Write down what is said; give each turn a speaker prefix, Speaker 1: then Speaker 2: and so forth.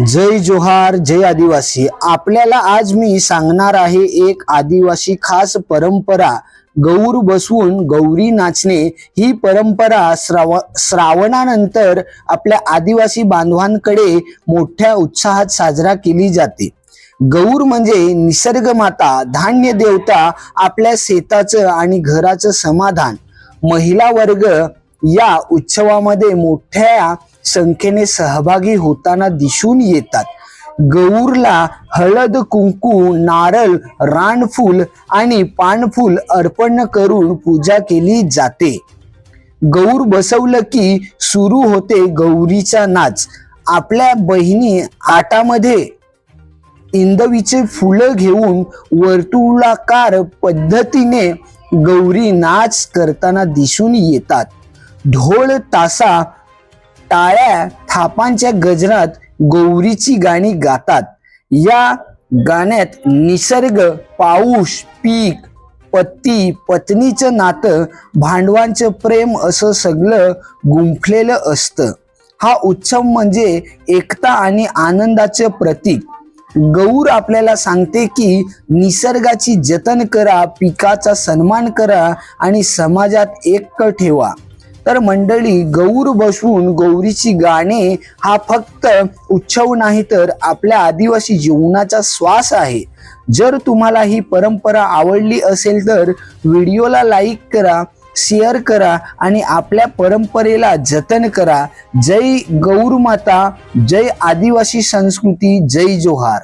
Speaker 1: जय जोहार जय आदिवासी. आपल्याला आज मी सांगणार आहे एक आदिवासी खास परंपरा. गौर बसवून गौरी नाचणे ही परंपरा श्राव श्रावणानंतर आपल्या आदिवासी बांधवांकडे मोठ्या उत्साहात साजरा केली जाते. गौर म्हणजे निसर्ग माता धान्य देवता आपल्या शेताचं आणि घराचं समाधान. महिला वर्ग या उत्सवामध्ये मोठ्या संख्येने सहभागी होताना दिसून येतात. गौरला हळद कुंकू नारळ रानफूल आणि पानफूल अर्पण करून पूजा केली जाते. गौर बसवलं की सुरू होते गौरीचा नाच. आपल्या बहिणी आटामध्ये इंदवीचे फुलं घेऊन वर्तुळाकार पद्धतीने गौरी नाच करताना दिसून येतात. ढोल तासा टाळ्या थापांच्या गजरात गौरीची गाणी गातात. या गाण्यात निसर्ग पाऊस पीक पती पत्नीचं नातं भांडवांचं प्रेम असं सगळं गुंफलेलं असतं. हा उत्सव म्हणजे एकता आणि आनंदाचं प्रतीक. गौर आपल्याला सांगते की निसर्गाची जतन करा पिकाचा सन्मान करा आणि समाजात एक ठेवा. तर मंडळी गौर बसवून गौरीची गाणे हा फक्त उत्सव नाही तर आपल्या आदिवासी जीवनाचा श्वास आहे. जर तुम्हाला ही परंपरा आवडली असेल तर व्हिडिओला लाईक करा शेअर करा आणि आपल्या परंपरेला जतन करा. जय गौर माता जय आदिवासी संस्कृती जय जोहार.